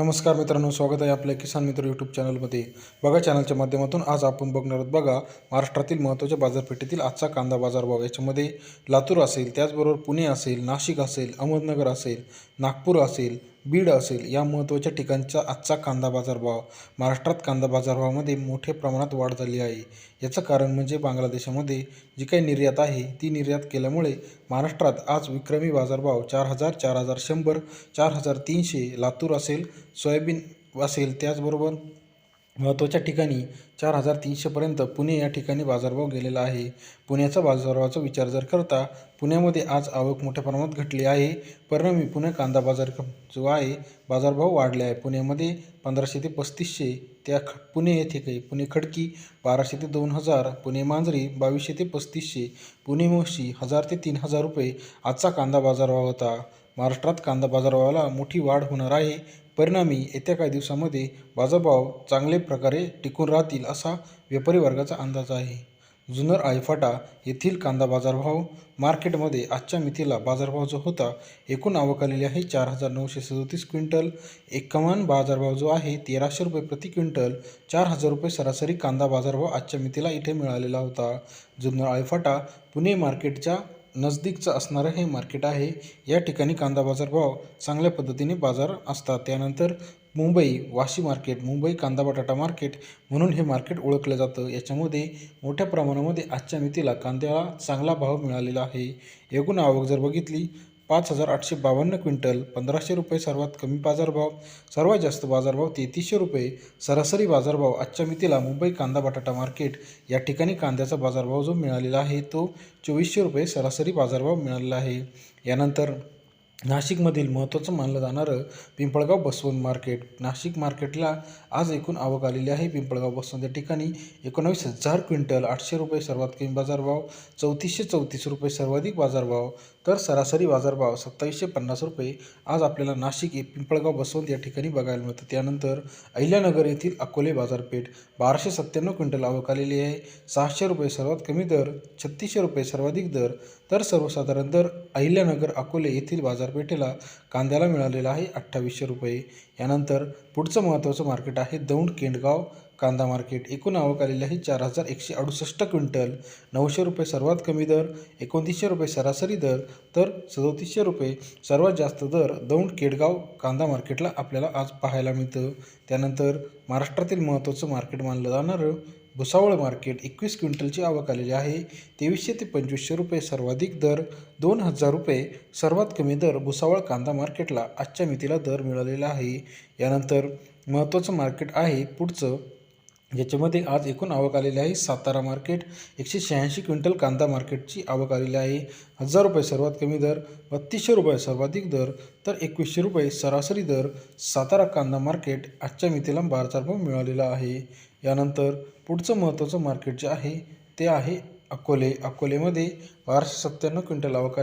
नमस्कार मित्रांनो स्वागत आहे आपल्या किसान मित्र यूट्यूब चॅनलमध्ये. बघा चॅनलच्या माध्यमातून आज आपण बघणार आहोत बघा महाराष्ट्रातील महत्त्वाच्या बाजारपेठेतील आजचा कांदा बाजारभाव याच्यामध्ये लातूर असेल त्याचबरोबर पुणे असेल नाशिक असेल अहमदनगर असेल नागपूर असेल बीड असेल या महत्त्वाच्या ठिकाणचा आजचा कांदा बाजारभाव. महाराष्ट्रात कांदा बाजारभावामध्ये मोठ्या प्रमाणात वाढ झाली आहे. याचं कारण म्हणजे बांगलादेशामध्ये जी काही निर्यात आहे ती निर्यात केल्यामुळे महाराष्ट्रात आज विक्रमी बाजारभाव चार हजार चार हजार शंभर चार हजार तीनशे लातूर असेल सोयाबीन असेल त्याचबरोबर महत्त्वाच्या ठिकाणी चार हजार तीनशेपर्यंत पुणे या ठिकाणी बाजारभाव गेलेला आहे. पुण्याचा बाजारभावाचा विचार जर करता पुण्यामध्ये आज आवक मोठ्या प्रमाणात घटली आहे. परिणामी पुणे कांदा बाजार जो आहे बाजारभाव वाढले आहे. पुण्यामध्ये पंधराशे ते पस्तीसशे त्या ख पुणे येथे काही पुणे खडकी बाराशे ते दोन हजार पुणे मांजरी बावीसशे ते पस्तीसशे पुणे मोशी हजार ते तीन हजार रुपये आजचा कांदा बाजारभाव होता. महाराष्ट्रात कांदा बाजारभावाला मोठी वाढ होणार आहे. परिणामी येत्या काही दिवसामध्ये बाजारभाव चांगले प्रकारे टिकून राहतील असा व्यापारी वर्गाचा अंदाज आहे. जुन्नर आयफाटा येथील कांदा बाजारभाव मार्केटमध्ये आजच्या मितीला बाजारभाव जो होता एकूण आवक आलेली आहे चार हजार नऊशे सदोतीस क्विंटल. एकमान बाजारभाव जो आहे तेराशे रुपये प्रति क्विंटल. चार हजार रुपये सरासरी कांदा बाजारभाव आजच्या मितीला इथे मिळालेला होता. जुन्नर आयफाटा पुणे मार्केटच्या नजदीकचं असणारं हे मार्केट आहे. या ठिकाणी कांदा बाजार भाव चांगल्या पद्धतीने बाजार असतात. त्यानंतर मुंबई वाशी मार्केट मुंबई कांदा बटाटा मार्केट म्हणून हे मार्केट ओळखलं जातं. याच्यामध्ये मोठ्या प्रमाणामध्ये आजच्या मितीला कांद्याला चांगला भाव मिळालेला आहे. एकूण आवक जर बघितली पाच हजार आठशे बावन्न क्विंटल पंधराशे रुपये सर्वात कमी बाजारभाव सर्वात जास्त बाजारभाव तेहतीसशे रुपये सरासरी बाजारभाव आजच्या मितीला मुंबई कांदा बटाटा मार्केट या ठिकाणी कांद्याचा बाजारभाव जो मिळालेला आहे तो चोवीसशे रुपये सरासरी बाजारभाव मिळालेला आहे. यानंतर नाशिकमधील महत्त्वाचं मानलं जाणारं पिंपळगाव बसवंत मार्केट. नाशिक मार्केटला आज एकूण आवक आलेली आहे. पिंपळगाव बसवंत या ठिकाणी एकोणावीस हजार क्विंटल आठशे रुपये सर्वात कमी बाजारभाव चौतीसशे चौतीस रुपये सर्वाधिक बाजारभाव तर सरासरी बाजारभाव सत्तावीसशे पन्नास रुपये. आज आपल्याला नाशिक ये पिंपळगाव बसवंत या ठिकाणी बघायला मिळतं. त्यानंतर अहिल्यानगर येथील अकोले बाजारपेठ बाराशे सत्त्याण्णव क्विंटल आवक आलेली आहे. सहाशे रुपये सर्वात कमी दर छत्तीसशे रुपये सर्वाधिक दर. तर सर्वसाधारण दर अहिल्यानगर अकोले येथील बाजारपेठेला कांद्याला मिळालेला आहे अठ्ठावीसशे रुपये. यानंतर पुढचं महत्त्वाचं मार्केट आहे दौंड केंडगाव कांदा मार्केट. एकूण आवक आलेली आहे चार हजार एकशे अडुसष्ट क्विंटल. नऊशे रुपये सर्वात कमी दर एकोणतीसशे रुपये सरासरी दर तर सदोतीसशे रुपये सर्वात जास्त दर दौंड केडगाव कांदा मार्केटला आपल्याला आज पाहायला मिळतं. त्यानंतर महाराष्ट्रातील महत्त्वाचं मार्केट मानलं जाणारं भुसावळ मार्केट एकवीस क्विंटलची आवक आलेली आहे. तेवीसशे ते पंचवीसशे रुपये सर्वाधिक दर दोन हजार रुपये सर्वात कमी दर भुसावळ कांदा मार्केटला आजच्या मितीला दर मिळालेला आहे. यानंतर महत्त्वाचं मार्केट आहे पुढचं याच्यामध्ये आज एकूण आवक आलेली आहे सातारा मार्केट एकशे शहाऐंशी क्विंटल कांदा मार्केटची आवक आलेली आहे. हजार रुपये सर्वात कमी दर बत्तीसशे रुपये सर्वाधिक दर तर एकवीसशे रुपये सरासरी दर सातारा कांदा मार्केट आजच्या मितीला बाजारभाव मिळालेला आहे. यानंतर पुढचं महत्त्वाचं मार्केट जे आहे ते आहे अकोले. अकोलेमध्ये बाराशे सत्त्याण्णव क्विंटल आवक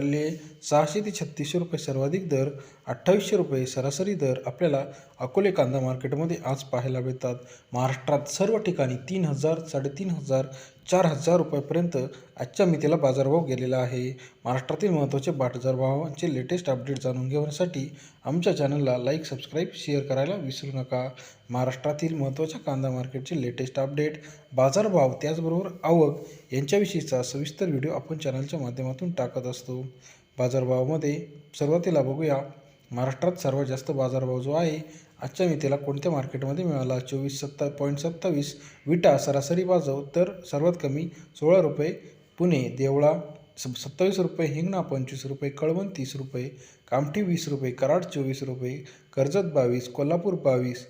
सहाशे ते छत्तीसशे रुपये सर्वाधिक दर अठ्ठावीसशे रुपये सरासरी दर आपल्याला अकोले कांदा मार्केटमध्ये आज पाहायला मिळतात. महाराष्ट्रात सर्व ठिकाणी तीन हजार साडेतीन हजार चार हजार रुपयापर्यंत आजच्या मितीला बाजारभाव गेलेला आहे. महाराष्ट्रातील महत्त्वाचे बाजारभावांचे लेटेस्ट अपडेट जाणून घेण्यासाठी आमच्या चॅनलला लाईक सबस्क्राईब शेअर करायला विसरू नका. महाराष्ट्रातील महत्त्वाच्या कांदा मार्केटचे लेटेस्ट अपडेट बाजारभाव त्याचबरोबर आवक यांच्याविषयीचा सविस्तर व्हिडिओ आपण चॅनलच्या माध्यमातून टाकत असतो. बाजारभावामध्ये सुरुवातीला बघूया. महाराष्ट्रात सर्वात जास्त बाजारभाव जो आहे आजच्या मितीला कोणत्या मार्केटमध्ये मिळाला? चोवीस सत्ता पॉईंट सत्तावीस. विटा सरासरी बाजव तर सर्वात कमी सोळा रुपये. पुणे देवळा स सत्तावीस रुपये. हिंगणा पंचवीस रुपये. कळवण तीस रुपये. कामठी वीस रुपये. कराड चोवीस रुपये. कर्जत बावीस. कोल्हापूर बावीस.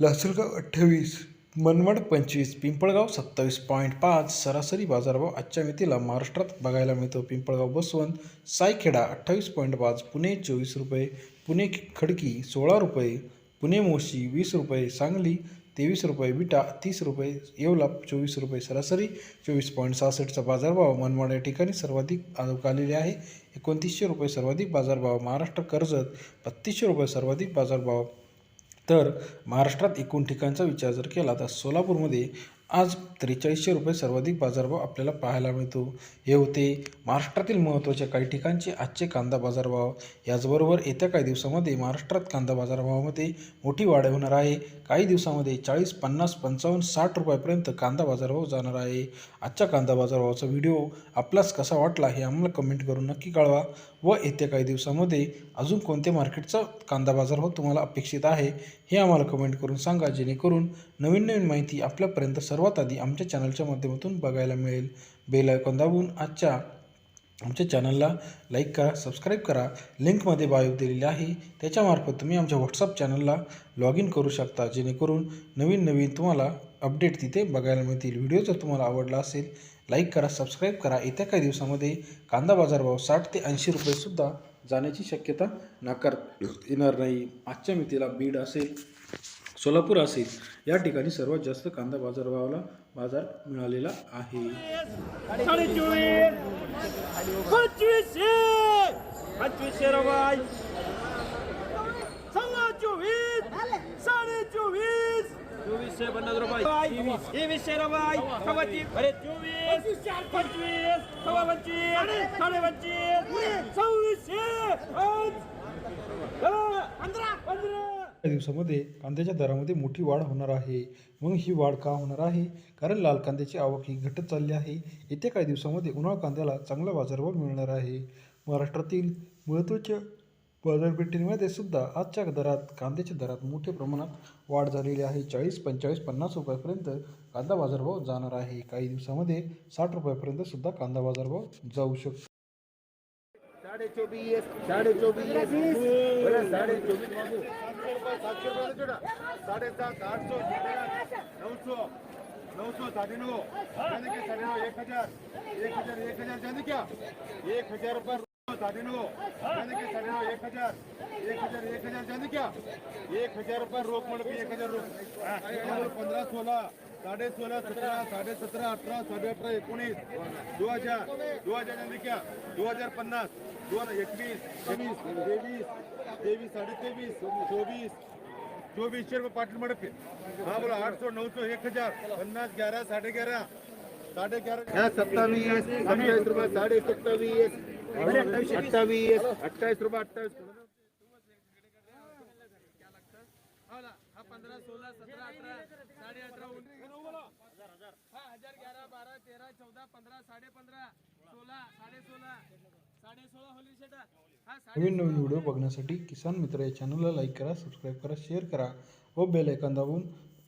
लासलगाव अठ्ठावीस. मनमड पंचवीस पिंपळगाव सत्तावीस पॉईंट पाच सरासरी बाजारभाव आजच्या मितीला महाराष्ट्रात बघायला मिळतो. पिंपळगाव बसवंत सायखेडा अठ्ठावीस पॉईंट पाच पुणे चोवीस रुपये पुणे खडकी सोळा रुपये पुणे मोशी वीस रुपये सांगली तेवीस रुपये विटा तीस रुपये येवला चोवीस रुपये सरासरी चोवीस पॉईंट सहासष्टचा बाजारभाव मनमाड या ठिकाणी सर्वाधिक आलेले आहे. एकोणतीसशे रुपये सर्वाधिक बाजारभाव महाराष्ट्र कर्जत बत्तीसशे रुपये सर्वाधिक बाजारभाव तर महाराष्ट्रात एकूण ठिकाणचा विचार जर केला तर सोलापूरमध्ये आज त्रेचाळीसशे रुपये सर्वाधिक बाजारभाव आपल्याला पाहायला मिळतो. हे होते महाराष्ट्रातील महत्त्वाच्या काही ठिकाणचे आजचे कांदा बाजारभाव. याचबरोबर येत्या काही दिवसामध्ये महाराष्ट्रात कांदा बाजारभावामध्ये मोठी वाढ होणार आहे. काही दिवसामध्ये चाळीस पन्नास पंचावन्न साठ रुपयापर्यंत कांदा बाजारभाव जाणार आहे. आजच्या कांदा बाजारभावाचा व्हिडिओ आपलाच कसा वाटला हे आम्हाला कमेंट करून नक्की कळवा व येत्या काही दिवसामध्ये अजून कोणत्या मार्केटचा कांदा बाजारभाव तुम्हाला अपेक्षित आहे हे आम्हाला कमेंट करून सांगा जेणेकरून नवीन नवीन माहिती आपल्यापर्यंत सर्व सर्वात आधी आमच्या चॅनलच्या माध्यमातून बघायला मिळेल. बेल आयकॉन दाबून आजच्या आमच्या चॅनलला लाईक करा सबस्क्राईब करा. लिंकमध्ये बायो दिलेली आहे. त्याच्यामार्फत तुम्ही आमच्या व्हॉट्सअप चॅनलला लॉग इन करू शकता. जेणेकरून नवीन नवीन तुम्हाला अपडेट तिथे बघायला मिळतील. व्हिडिओ जर तुम्हाला आवडला असेल लाईक करा सबस्क्राईब करा. येत्या काही दिवसामध्ये कांदा बाजारभाव साठ ते ऐंशी रुपयेसुद्धा जाण्याची शक्यता नाकार येणार नाही. आजच्या मितीला बीड असेल. सोलापूर असेल. या ठिकाणी सर्वात जास्त कांदा बाजारभावाला बाजार मिळालेला आहे. साडे चोवीस पंचवीसशे सव्वा चोवीस साडे चोवीस चोवीसशे पन्नास रुपये चोवीस पंचवीस दिवसामध्ये कांद्याच्या दरामध्ये मोठी वाढ होणार आहे. मग ही वाढ का होणार आहे? कारण लाल कांद्याची आवक ही घटत चालली आहे. येत्या काही दिवसामध्ये उन्हाळ कांद्याला चांगला बाजारभाव मिळणार आहे. महाराष्ट्रातील महत्त्वाच्या बाजारपेठेमध्ये सुद्धा आजच्या दरात कांद्याच्या दरात मोठ्या प्रमाणात वाढ झालेली आहे. चाळीस पंचेचाळीस पन्नास रुपयापर्यंत कांदा बाजारभाव जाणार आहे. काही दिवसामध्ये साठ रुपयापर्यंत सुद्धा कांदा बाजारभाव जाऊ शकतो. साडे चोवीस साडे चोवीस साडे चोवीस. સાતસો રૂપિયા જોડા સાડે સાત, આઠસો, નવસો નવસો સાડી નવ સાડી નવ એક હજાર એક હજાર એક હજાર ચાંદી ક્યાં? એક હજાર પર एक हजार एक हजार एक हजार जाने क्या एक हजार रुपये साढ़े नौ जाने के साढ़े नौ एक हजार एक हजार एक हजार जाने क्या एक हजार रुपये रोक म्हणून एक हजार रोक पंधरा सोळा साडे सोळा सतरा साडे सतरा अठरा साडे अठरा एकोणीस दो हजार दो हजार जाने क्या दो हजार पन्नास दोन एकवीस तेवीस तेवीस तेवीस साडे तेवीस चोवीस चोवीसशे रुपये पाटील मडप हा बोला आठ सौ नऊ सौ एक हजार पन्नास ग्यारह साडे ग्यारह साडे ग्यारह सत्तावीस सत्तावीस रुपये साडे सत्तावीस अठ्ठावीस अठ्ठावीस रुपये अठ्ठावीस पंधरा सोळा सतरा अठरा साडे अठरा हा हजार ग्यारा बारा तेरा चौदा पंधरा साडे पंधरा सोळा साडे सोळा साडे सोळा होली शेटा नवीन नवीन व्हिडिओ बघण्यासाठी किसान मित्र या चॅनलला लाईक करा सबस्क्राईब करा शेअर करा व बेल आयकॉन दाबून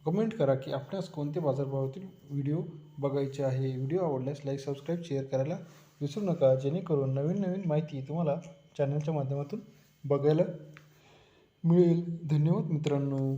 कमेंट करा की आपल्यास कोणते बाजारभावातील व्हिडिओ बघायचे आहे. व्हिडिओ आवडल्यास लाईक सबस्क्राईब शेअर करायला विसरू नका जेणेकरून नवीन नवीन माहिती तुम्हाला चॅनलच्या माध्यमातून बघायला मिळेल. धन्यवाद मित्रांनो.